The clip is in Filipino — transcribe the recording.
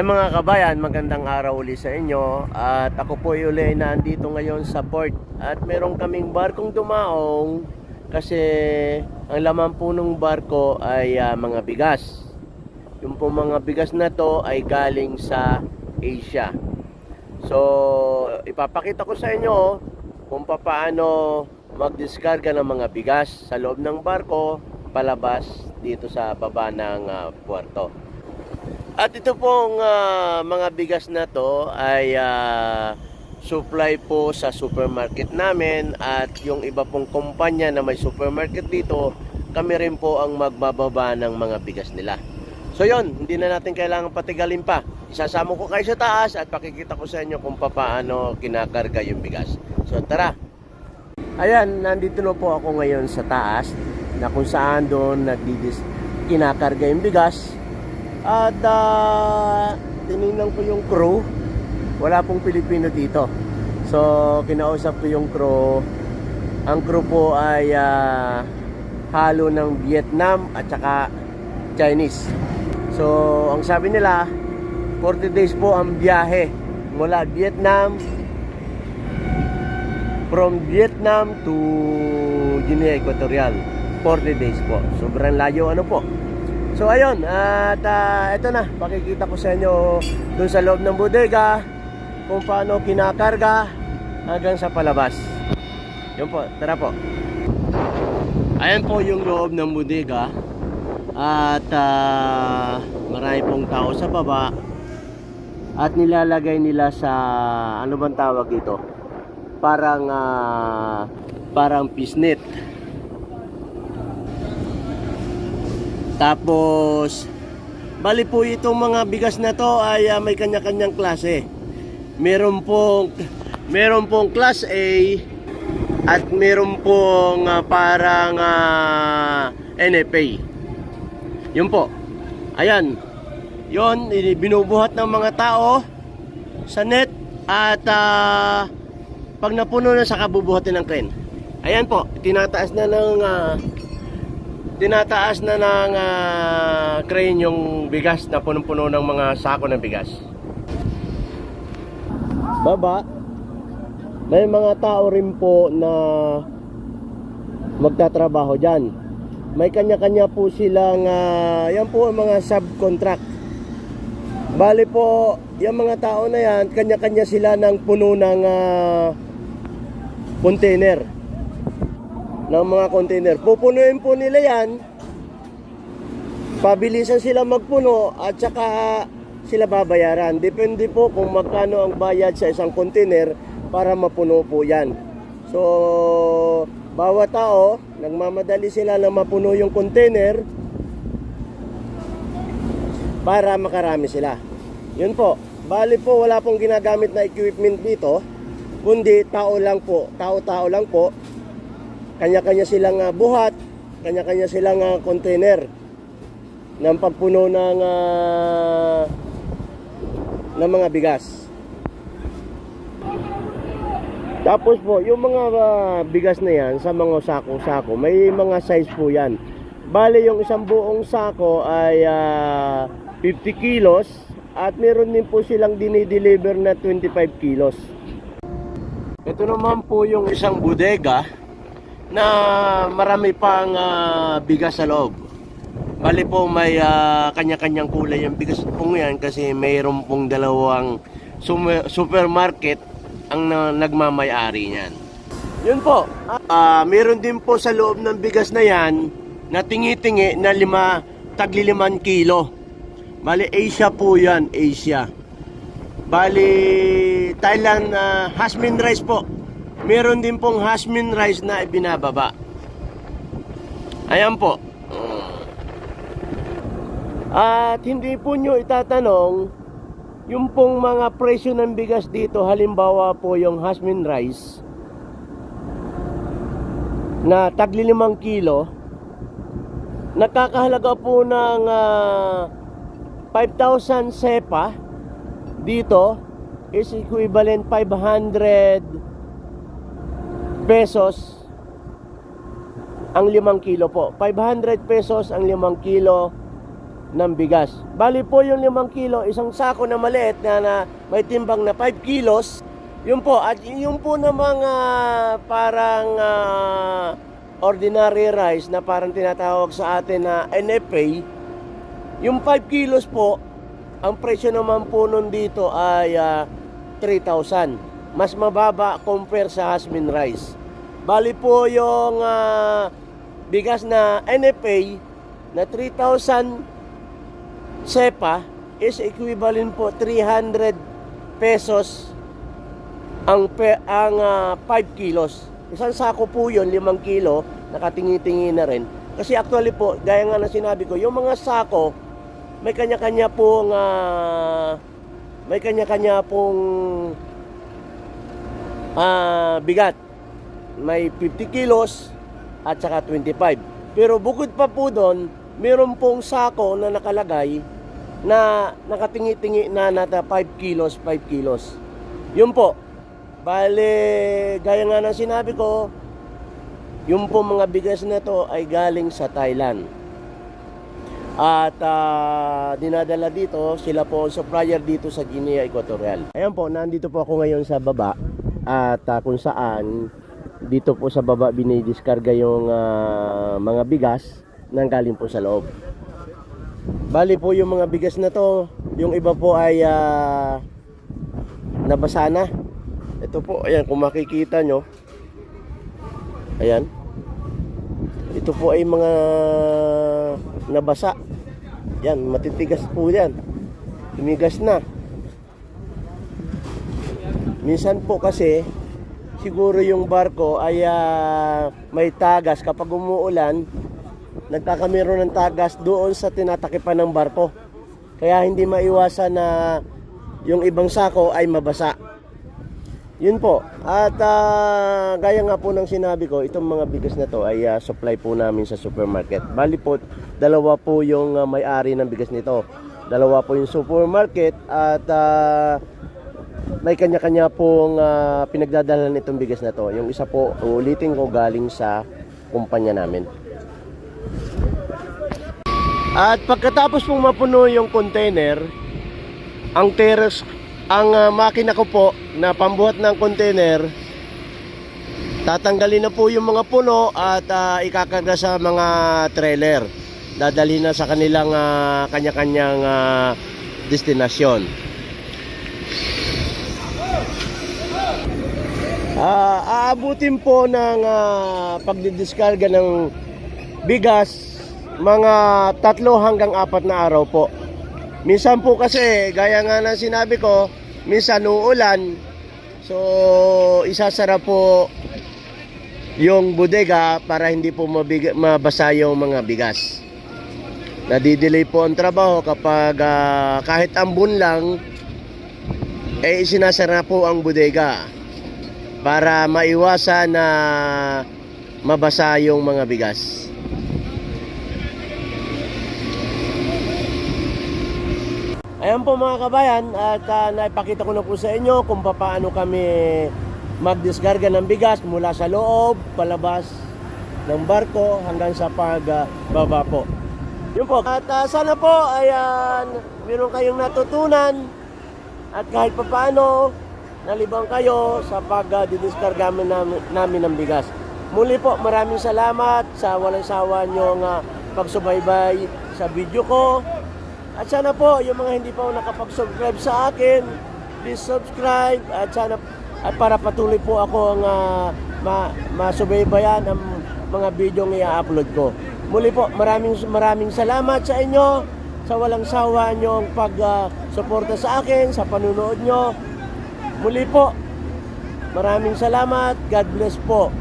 Ay mga kabayan, magandang araw uli sa inyo at ako po uli na andito ngayon sa port at meron kaming barkong dumaong kasi ang laman po ng barko ay ah, mga bigas. Yung po mga bigas na to ay galing sa Asia. So, ipapakita ko sa inyo kung paano magdiskarga ng mga bigas sa loob ng barko palabas dito sa baba ng ah, puerto. At ito pong ah, mga bigas na to ay ah, supply po sa supermarket namin at yung iba pong kumpanya na may supermarket dito, kami rin po ang magbababa ng mga bigas nila. So yon, hindi na natin kailangan patigalin pa. Isasama ko kayo sa taas at pakikita ko sa inyo kung paano kinakarga yung bigas. So tara! Ayan, nandito na po ako ngayon sa taas na kung saan doon nagdidis kinakarga yung bigas at ah, tinignan ko yung crew. Wala pong Pilipino dito. So, kinausap ko yung crew. Ang crew po ay ah, halo ng Vietnam at saka Chinese. So, ang sabi nila, 40 days po ang biyahe mula Vietnam from Vietnam to Guinea Equatorial 40 days po sobrang layo ano po so ayun at ah, ito na pakikita ko sa inyo dun sa loob ng bodega kung paano kinakarga hanggang sa palabas. Yun po tara po. Ayan po yung loob ng bodega at ah, marami pong tao sa baba at nilalagay nila sa ano bang tawag dito? Parang ah, parang pisnit tapos bali po itong mga bigas na to ay ah, may kanya-kanyang klase. Meron pong meron pong class A at meron pong ah, parang ah, NFA yun po. Ayan. Yon binubuhat ng mga tao sa net at ah, pag napuno na sa kabubuhatin ng crane. Ayan po, tinataas na ng ah, tinataas na ng ah, crane yung bigas na punong-puno ng mga sako ng bigas. Baba, may mga tao rin po na magtatrabaho dyan. May kanya-kanya po silang, ah, yan po ang mga subcontract. Bali po, yung mga tao na yan, kanya-kanya sila ng puno ng ah, container. Ng mga container. Pupunuin po nila yan, pabilisan sila magpuno at saka sila babayaran. Depende po kung magkano ang bayad sa isang container para mapuno po yan. So, bawat tao, nagmamadali sila na mapuno yung container para makarami sila. Yun po. Bali po, wala pong ginagamit na equipment dito, kundi tao lang po. Tao-tao lang po. Kanya-kanya silang ah, buhat, kanya-kanya silang ah, container ng pagpuno ng ah, ng mga bigas. Tapos po, yung mga ah, bigas na yan sa mga sako-sako, may mga size po yan. Bale, yung isang buong sako ay ah, 50 kilos at meron din po silang dinideliver na 25 kilos. Ito naman po yung isang bodega na marami pang ah, bigas sa loob. Bali po may ah, kanya-kanyang kulay yung bigas po yan kasi mayroon pong dalawang supermarket ang na- nagmamayari niyan. Yun po. Ah, meron din po sa loob ng bigas na yan na tingi-tingi na lima, tagli limang kilo. Bali Asia po yan, Asia. Bali Thailand ah, Hasmin rice po. Meron din pong Hasmin rice na ibinababa. Ayan po. At hindi po nyo itatanong yung pong mga presyo ng bigas dito, halimbawa po yung Hasmin rice na tagli limang kilo, nakakahalaga po ng ah, 5,000 sepa dito is equivalent 500 pesos ang limang kilo po. 500 pesos ang limang kilo ng bigas. Bali po yung 5 kilo, isang sako na maliit na, na may timbang na 5 kilos. Yun po, at yung po na mga parang ah, ordinary rice na parang tinatawag sa atin na NFA, yung 5 kilos po, ang presyo naman po nun dito ay ah, 3,000. Mas mababa compare sa Hasmin rice. Bali po yung ah, bigas na NFA na 3,000 SEPA is equivalent po 300 pesos ang pe, ang ah, 5 kilos. Isang sako po 'yon, 5 kilo, nakatingi-tingi na rin. Kasi actually po, gaya nga na sinabi ko, yung mga sako may kanya-kanya pong ah, may kanya-kanya pong ah, bigat. May 50 kilos at saka 25. Pero bukod pa po doon, meron pong sako na nakalagay na nakatingi-tingi na nata 5 kilos, 5 kilos. Yun po. Bale, gaya nga ng sinabi ko, yung po mga bigas na to ay galing sa Thailand. At ah, dinadala dito, sila po ang supplier dito sa Guinea Equatorial. Ayan po, nandito po ako ngayon sa baba at ah, kung saan dito po sa baba binidiskarga yung ah, mga bigas nang galing po sa loob. Bali po yung mga bigas na to, yung iba po ay ah, nabasa na. Ito po, ayan, kung makikita nyo. Ayan. Ito po ay mga nabasa. Yan, matitigas po yan. Tumigas na. Minsan po kasi, siguro yung barko ay ah, may tagas. Kapag umuulan, nagkakameron ng tagas doon sa tinatakipan ng barko. Kaya hindi maiwasan na yung ibang sako ay mabasa. Yun po. At ah, gaya nga po ng sinabi ko, itong mga bigas na to ay ah, supply po namin sa supermarket. Bali po, dalawa po yung ah, may-ari ng bigas nito. Dalawa po yung supermarket at ah, may kanya-kanya pong ah, pinagdadala itong bigas na to. Yung isa po, ulitin ko galing sa kumpanya namin. At pagkatapos pong mapuno yung container, ang teres, ang ah, makina ko po na pambuhat ng container, tatanggalin na po yung mga puno at ah, ikakarga sa mga trailer. Dadalhin na sa kanilang ah, kanya-kanyang ah, destinasyon. Ah, aabutin po ng ah, pagdidiskarga ng bigas mga tatlo hanggang apat na araw po. Minsan po kasi, gaya nga ng sinabi ko, minsan uulan, so isasara po yung bodega para hindi po mabig- mabasa yung mga bigas. Nadidelay po ang trabaho kapag ah, kahit ambon lang, eh sinasara po ang bodega para maiwasan na mabasa yung mga bigas. Ayan po mga kabayan at ah, naipakita ko na po sa inyo kung paano kami magdiskarga ng bigas mula sa loob, palabas ng barko hanggang sa pagbaba po. Yun po. At ah, sana po ayan, meron kayong natutunan at kahit papaano nalibang kayo sa pagdidiskarga namin, namin ng bigas. Muli po, maraming salamat sa walang sawa niyong ah, pagsubaybay sa video ko. At sana po, yung mga hindi pa nakapag-subscribe sa akin, please subscribe at sana at para patuloy po ako ang ah, ma, masubaybayan ang mga video ng i-upload ko. Muli po, maraming maraming salamat sa inyo sa walang sawa niyong pag-suporta sa akin, sa panunood nyo. Muli po, maraming salamat. God bless po.